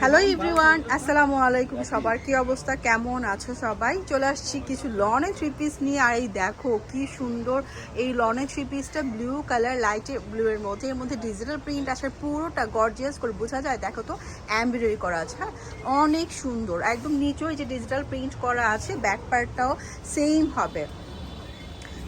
Hello everyone আসসালামু আলাইকুম সবার কি অবস্থা? কেমন আছো সবাই? চলে আসছি কিছু লনে থ্রি পিস নিয়ে। আর এই দেখো, কি সুন্দর এই লনে থ্রি পিসটা ব্লু কালার লাইটে ব্লু এর মধ্যে। এর মধ্যে ডিজিটাল প্রিন্ট আসার পুরোটা গর্জিয়াস করে বোঝা যায়। দেখো তো এমব্রয়ডারি করা আছে হ্যাঁ? অনেক সুন্দর। একদম নিচেও এই যে ডিজিটাল প্রিন্ট করা আছে ব্যাক পার্টটাও সেম হবে।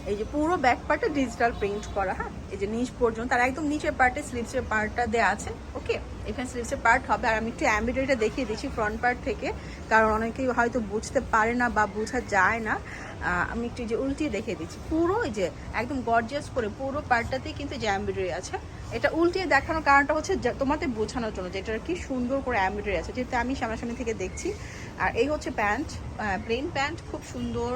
এই যে পুরো ব্যাক পার্টটা ডিজিটাল প্রিন্ট করা হ্যাঁ? এই যে নিচ পর্যন্ত, তার একদম নিচের পার্টে স্লিপসের পার্টটা দেওয়া আছে ওকে এখানে স্লিভসের পার্ট হবে, আর আমি একটু অ্যাম্বিডারিটা দেখিয়ে দিচ্ছি ফ্রন্ট পার্ট থেকে, কারণ অনেকেই হয়তো বুঝতে পারে না বা বোঝা যায় না। আমি একটু যে উল্টিয়ে দেখিয়ে দিচ্ছি। পুরো যে একদম গর্জিয়াস করে পুরো পার্টটাতেই কিন্তু যে অ্যাম্বিডারি আছে, এটা উল্টিয়ে দেখানোর কারণটা হচ্ছে তোমাদের বোঝানোর জন্য যে এটার কি সুন্দর করে অ্যাম্বিডারি আছে। যেহেতু আমি সামনাসামনি থেকে দেখছি, আর এই হচ্ছে প্যান্ট প্লেন প্যান্ট, খুব সুন্দর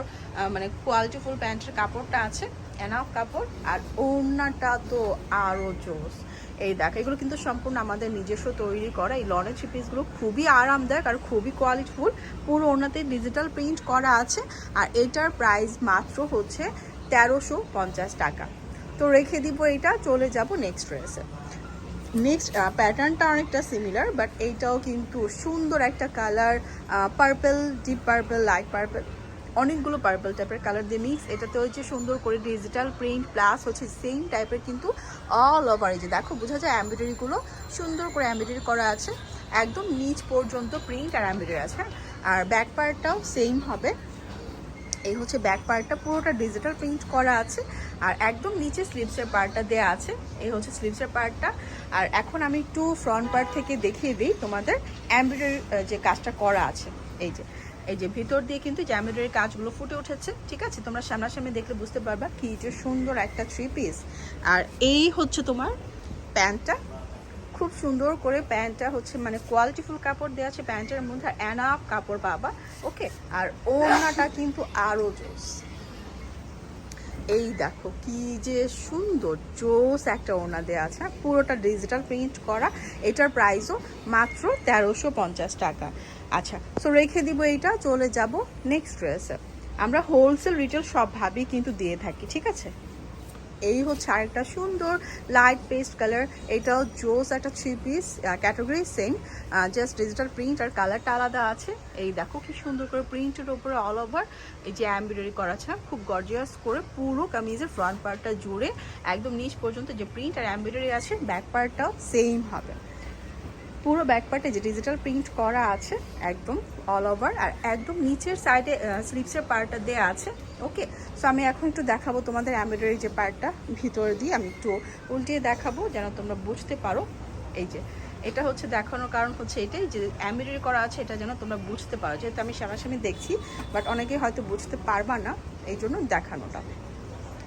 মানে কোয়ালিটিফুল প্যান্টের কাপড়টা আছে এনাফ কাপড়, আর ওড়নাটা তো আরও জোস। এই দেখ, এগুলো কিন্তু সম্পূর্ণ আমাদের নিজস্ব তৈরি করা। এই লনের থ্রি পিসগুলো খুবই আরামদায়ক আর খুবই কোয়ালিটিফুল পুরো ওড়নাতে ডিজিটাল প্রিন্ট করা আছে আর এটার প্রাইস মাত্র হচ্ছে তেরোশো পঞ্চাশ টাকা। তো রেখে দিব এটা, চলে যাব নেক্সট ড্রেসে নেক্সট প্যাটার্নটা অনেকটা সিমিলার বাট এইটাও কিন্তু সুন্দর একটা colour purple deep purple light purple অনেকগুলো পার্পল টাইপের কালার দিয়ে মিক্স এটাতে হচ্ছে সুন্দর করে ডিজিটাল প্রিন্ট প্লাস হচ্ছে সেম টাইপের কিন্তু অল ওভার এই যে দেখো, বোঝা যায় এমব্রয়ডারিগুলো সুন্দর করে এমব্রয়ডারি করা আছে। একদম নিচ পর্যন্ত প্রিন্ট আর এমব্রয়ডারি আছে হ্যাঁ? আর ব্যাক পার্টটাও সেম হবে। এই হচ্ছে ব্যাক পার্টটা পুরোটা ডিজিটাল প্রিন্ট করা আছে। আর একদম নিচে স্লিভসের পার্টটা দেয়া আছে। এই হচ্ছে স্লিভসের পার্টটা আর এখন আমি একটু ফ্রন্ট পার্ট থেকে দেখিয়ে দিই তোমাদের এমব্রয়ডারি যে কাজটা করা আছে। এই যে এই যে ভিতর দিয়ে কিন্তু এমব্রয়ডারি কাজগুলো ফুটে উঠেছে, ঠিক আছে? তোমরা সামনাসামনি দেখলে বুঝতে পারবা কি যে সুন্দর একটা থ্রি পিস আর এই হচ্ছে তোমার প্যান্টটা। খুব সুন্দর করে প্যান্টটা হচ্ছে মানে কোয়ালিটিফুল কাপড় দেওয়া আছে প্যান্টের মধ্যে অ্যানাফ কাপড় পাবা ওকে আর ওড়নাটা কিন্তু আরও জোস। এই দেখো কি যে সুন্দর জোস একটা ওড়না দেওয়া আছে পুরোটা ডিজিটাল প্রিন্ট করা। এটার প্রাইসও মাত্র তেরোশো টাকা। আচ্ছা সো রেখে দিব এইটা, চলে যাব নেক্সট ড্রেসে আমরা হোলসেল রিটেল সব সবভাবেই কিন্তু দিয়ে থাকি, ঠিক আছে? এই হচ্ছে আরেকটা সুন্দর লাইট পেস্ট কালার এটাও জোস একটা three piece category same just digital print আর কালারটা আলাদা আছে। এই দেখো কি সুন্দর করে প্রিন্টের ওপরে অল ওভার এই যে এমব্রয়ডারি করা আছে, খুব গর্জিয়াস করে পুরো কামিজের ফ্রন্ট পার্টটা জুড়ে, একদম নিচ পর্যন্ত যে প্রিন্ট আর এমব্রয়ডারি আছে ব্যাক পার্টটাও সেম হবে। পুরো ব্যাক পার্টে যে ডিজিটাল প্রিন্ট করা আছে, একদম অল ওভার আর একদম নিচের সাইডে স্লিপসের পার্টটা দেওয়া আছে ওকে সো আমি এখন একটু দেখাবো তোমাদের এমব্রয়ডারি যে পার্টটা ভিতর দিয়ে, আমি একটু উল্টিয়ে দেখাবো যেন তোমরা বুঝতে পারো। এই যে, এটা হচ্ছে দেখানোর কারণ হচ্ছে এটাই যে এমব্রয়ডারি করা আছে, এটা যেন তোমরা বুঝতে পারো। যেহেতু আমি সামনাসামনি দেখছি বাট অনেকেই হয়তো বুঝতে পারবা না এই জন্য দেখানোটা।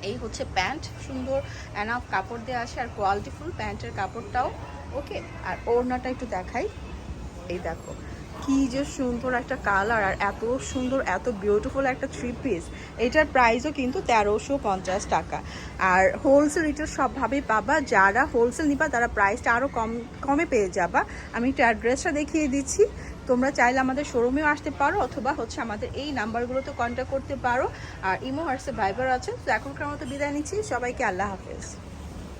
এই হচ্ছে প্যান্ট, সুন্দর অ্যানাফ কাপড় দেওয়া আছে, আর কোয়ালিটিফুল প্যান্টের কাপড়টাও ওকে, আর ওড়নাটা একটু দেখাই। এই দেখো, কি যে সুন্দর একটা কালার, আর এত সুন্দর, এত বিউটিফুল একটা থ্রি পিস এটার প্রাইসও কিন্তু তেরোশো পঞ্চাশ টাকা। আর হোলসেল রিটেল সবভাবেই পাবা। যারা হোলসেল নিবা, তারা প্রাইসটা আরও কম, কমে পেয়ে যাবা। আমি একটু অ্যাড্রেসটা দেখিয়ে দিচ্ছি। তোমরা চাইলে আমাদের শোরুমেও আসতে পারো, অথবা হচ্ছে আমাদের এই নাম্বারগুলোতে কন্ট্যাক্ট করতে পারো। আর ইমো, হোয়াটসঅ্যাপ, ভাইবার আছে। তো এখনকার মতো বিদায় নিচ্ছি। সবাইকে আল্লাহ হাফেজ।